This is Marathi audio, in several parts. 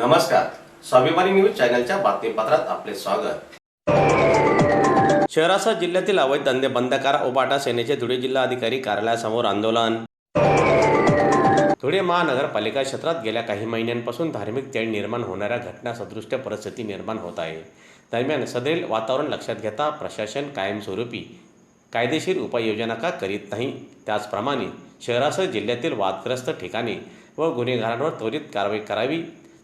नमस्कार. स्वाभिमानी न्यूज चॅनलच्या बातमीपत्रात आपले स्वागत. शहरासह जिल्ह्यातील अवैध धंदे बंद करा उबाटा सेनेचे धुळे जिल्हाधिकारी कार्यालयासमोर आंदोलन. धुळे महानगरपालिका क्षेत्रात गेल्या काही महिन्यांपासून धार्मिक तेढ निर्माण होणाऱ्या घटना सदृश्य परिस्थिती निर्माण होत आहे. दरम्यान सदैल वातावरण लक्षात घेता प्रशासन कायमस्वरूपी कायदेशीर उपाययोजना का करीत नाही त्याचप्रमाणे शहरासह जिल्ह्यातील वादग्रस्त ठिकाणी व गुन्हेगारांवर त्वरित कारवाई करावी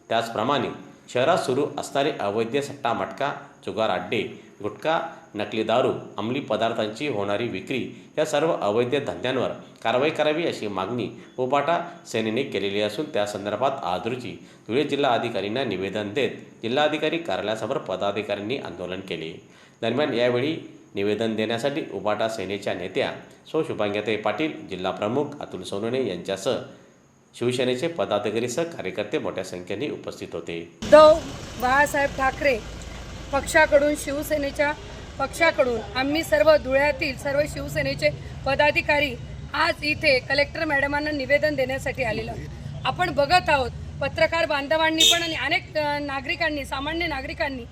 त्याचप्रमाणे शहरात सुरू असणारे अवैध सट्टा मटका जुगार अड्डे गुटखा नकली दारू अंमली पदार्थांची होणारी विक्री या सर्व अवैध धंद्यांवर कारवाई करावी अशी मागणी उपाटा सेनेने केलेली असून त्या संदर्भात आज रोजी धुळे जिल्हा अधिकाऱ्यांना निवेदन देत जिल्हाधिकारी कार्यालयासमोर पदाधिकाऱ्यांनी आंदोलन केले. दरम्यान यावेळी निवेदन देण्यासाठी उबाटा सेनेच्या नेत्या सो शुभांग्याताई पाटील जिल्हा प्रमुख अतुल सोनवणे यांच्यासह शिवसेनेचे पदाधिकारीसह कार्यकर्ते मोठ्या संख्येने उपस्थित होते. उद्धव बाळासाहेब ठाकरे पक्षाकडून शिवसेनेच्या पक्षाकडून आम्ही सर्व धुळ्यातील सर्व शिवसेनेचे पदाधिकारी आज इथे कलेक्टर मॅडमांना निवेदन देण्यासाठी आलेलो आपण बघत आहोत पत्रकार बांधवांनी पण आणि अनेक नागरिकांनी सामान्य नागरिकांनी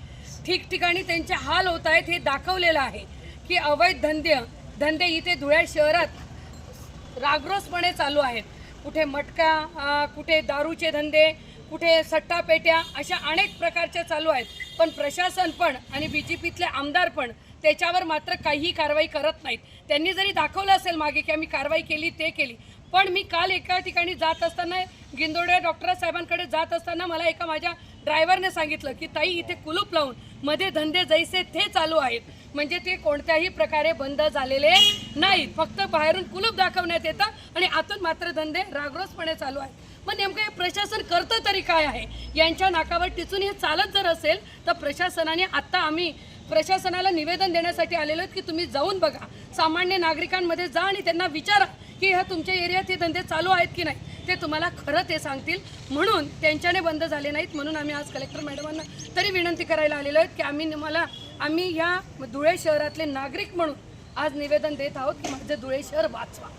ठिकठिकाणी त्यांचे हाल होत आहेत हे दाखवलेलं आहे की अवैध धंदे धंदे इथे धुळ्या शहरात रागरोसपणे चालू आहेत. कुठे मटका कुठे दारूचे धंदे कुठे सट्टा पेट्या अशा अनेक प्रकारच्या चालू आहेत. पण प्रशासन पण आणि बी जे पीतले आमदार पण त्याच्यावर मात्र काहीही कारवाई करत नाहीत. त्यांनी जरी दाखवलं असेल मागे की आम्ही कारवाई केली ते केली. पण मी काल एका ठिकाणी जात असताना गिंदोडे डॉक्टर साहेबांकडे जात असताना मला एका माझ्या ड्रायव्हरने सांगितलं की ताई इथे कुलूप लावून मध्ये धंदे जैसे ते चालू आहेत. म्हणजे ते कोणत्याही प्रकारे बंद झालेले नाहीत. फक्त बाहेरून कुलूप दाखवण्यात येतं आणि आतून मात्र धंदे रागरोसपणे चालू आहेत. मग नेमकं हे प्रशासन करतं तरी काय आहे? यांच्या नाकावर टिचून हे चालत जर असेल तर प्रशासनाने आत्ता आम्ही प्रशासनाला निवेदन देण्यासाठी आलेलो आहेत की तुम्ही जाऊन बघा. सामान्य नागरिकांमध्ये जा आणि त्यांना विचारा की ह्या तुमच्या एरियात हे धंदे चालू आहेत की नाही. ते तुम्हाला खरं ते सांगतील. म्हणून त्यांच्याने बंद झाले नाहीत. म्हणून आम्ही आज कलेक्टर मॅडमांना तरी विनंती करायला आलेलो आहेत की आम्ही मला आम्ही या धुळे शहरातले नागरिक म्हणून आज निवेदन देत आहोत की माझं धुळे शहर वाचवा.